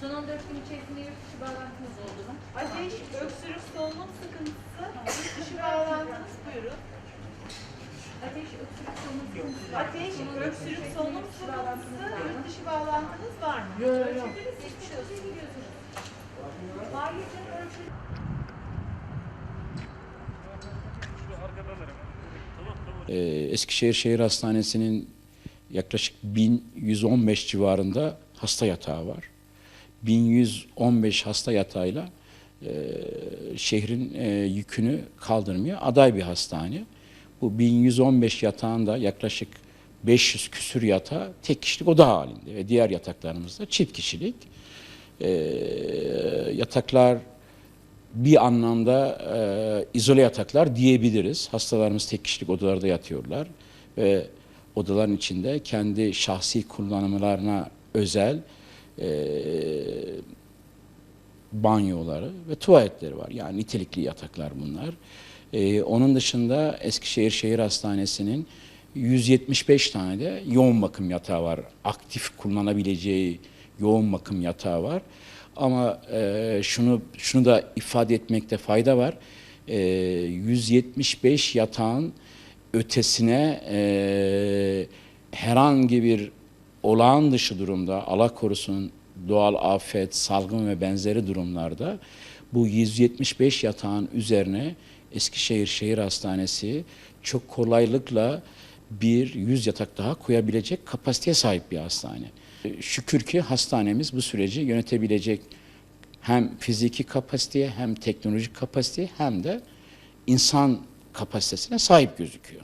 Son 14 gün içerisinde yurt dışı bağlantınız oldu mu? Ateş, öksürük, solunum sıkıntısı, yurt dışı bağlantınız buyurun. Ateş, öksürük, solunum sıkıntısı. Ateş, öksürük, solunum sıkıntısı, yurt dışı bağlantınız var mı? Yok yok. Geçmiş olsun. Hayır canım ölçülü. Ee, Eskişehir Şehir Hastanesi'nin yaklaşık 1115 civarında hasta yatağı var. 1115 hasta yatağıyla e, şehrin e, yükünü kaldırmıyor. Aday bir hastane. Bu 1115 yatağında yaklaşık 500 küsür yatağı tek kişilik oda halinde ve diğer yataklarımız da çift kişilik. Ee, yataklar bir anlamda e, izole yataklar diyebiliriz. Hastalarımız tek kişilik odalarda yatıyorlar ve odaların içinde kendi şahsi kullanımlarına özel e, banyoları ve tuvaletleri var. Yani nitelikli yataklar bunlar. E, onun dışında Eskişehir Şehir Hastanesi'nin 175 tane de yoğun bakım yatağı var. Aktif kullanabileceği yoğun bakım yatağı var. Ama e, şunu şunu da ifade etmekte fayda var. E, 175 yatağın ötesine e, herhangi bir olağan dışı durumda Allah korusun doğal afet, salgın ve benzeri durumlarda bu 175 yatağın üzerine Eskişehir Şehir Hastanesi çok kolaylıkla bir 100 yatak daha koyabilecek kapasiteye sahip bir hastane. Şükür ki hastanemiz bu süreci yönetebilecek hem fiziki kapasiteye hem teknolojik kapasiteye hem de insan kapasitesine sahip gözüküyor.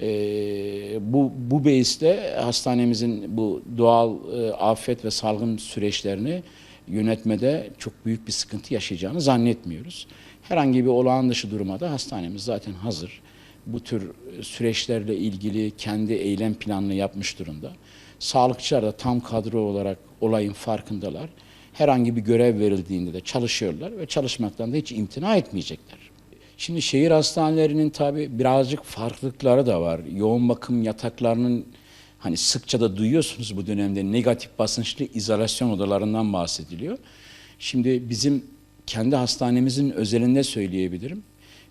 Ee, bu bu beiste hastanemizin bu doğal e, afet ve salgın süreçlerini yönetmede çok büyük bir sıkıntı yaşayacağını zannetmiyoruz. Herhangi bir olağan dışı duruma da hastanemiz zaten hazır. Bu tür süreçlerle ilgili kendi eylem planını yapmış durumda. Sağlıkçılar da tam kadro olarak olayın farkındalar. Herhangi bir görev verildiğinde de çalışıyorlar ve çalışmaktan da hiç imtina etmeyecekler. Şimdi şehir hastanelerinin tabi birazcık farklılıkları da var. Yoğun bakım yataklarının hani sıkça da duyuyorsunuz bu dönemde negatif basınçlı izolasyon odalarından bahsediliyor. Şimdi bizim kendi hastanemizin özelinde söyleyebilirim.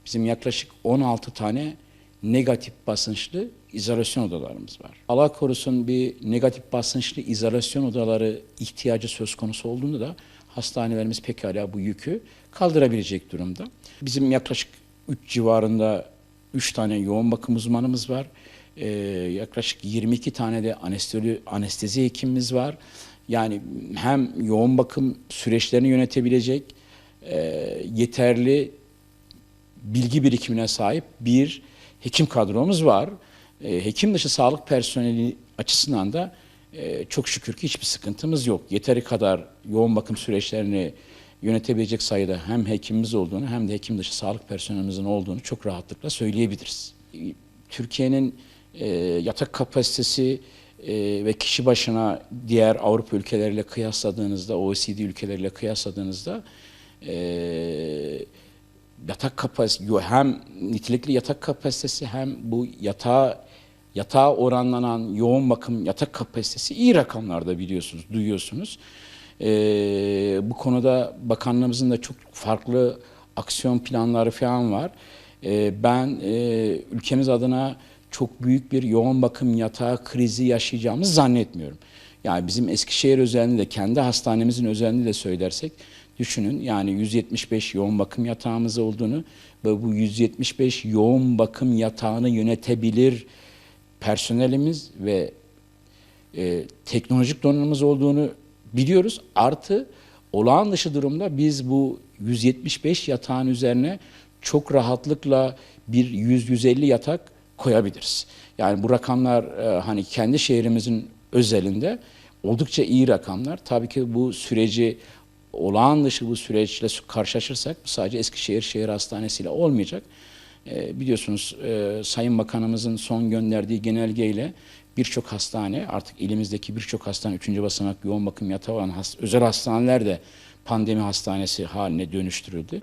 Bizim yaklaşık 16 tane negatif basınçlı izolasyon odalarımız var. Allah korusun bir negatif basınçlı izolasyon odaları ihtiyacı söz konusu olduğunda da hastanelerimiz pekala bu yükü kaldırabilecek durumda. Bizim yaklaşık 3 civarında 3 tane yoğun bakım uzmanımız var. Ee, yaklaşık 22 tane de anestezi, anestezi hekimimiz var. Yani hem yoğun bakım süreçlerini yönetebilecek e, yeterli bilgi birikimine sahip bir hekim kadromuz var. E, hekim dışı sağlık personeli açısından da e, çok şükür ki hiçbir sıkıntımız yok. Yeteri kadar yoğun bakım süreçlerini yönetebilecek sayıda hem hekimimiz olduğunu hem de hekim dışı sağlık personelimizin olduğunu çok rahatlıkla söyleyebiliriz. E, Türkiye'nin e, yatak kapasitesi e, ve kişi başına diğer Avrupa ülkeleriyle kıyasladığınızda, OECD ülkeleriyle kıyasladığınızda e, yatak kapasitesi hem nitelikli yatak kapasitesi hem bu yatağa yatağa oranlanan yoğun bakım yatak kapasitesi iyi rakamlarda biliyorsunuz, duyuyorsunuz. Ee, bu konuda bakanlığımızın da çok farklı aksiyon planları falan var. Ee, ben e, ülkemiz adına çok büyük bir yoğun bakım yatağı krizi yaşayacağımızı zannetmiyorum. Yani bizim Eskişehir özelinde de kendi hastanemizin özelinde de söylersek düşünün yani 175 yoğun bakım yatağımız olduğunu ve bu 175 yoğun bakım yatağını yönetebilir personelimiz ve e, teknolojik donanımız olduğunu biliyoruz. Artı olağan dışı durumda biz bu 175 yatağın üzerine çok rahatlıkla bir 100-150 yatak koyabiliriz. Yani bu rakamlar e, hani kendi şehrimizin özelinde oldukça iyi rakamlar. Tabii ki bu süreci olağan dışı bu süreçle karşılaşırsak sadece Eskişehir Şehir Hastanesi ile olmayacak. E, biliyorsunuz e, Sayın Bakanımızın son gönderdiği genelgeyle birçok hastane artık ilimizdeki birçok hastane 3. basamak yoğun bakım yatağı olan özel hastaneler de pandemi hastanesi haline dönüştürüldü.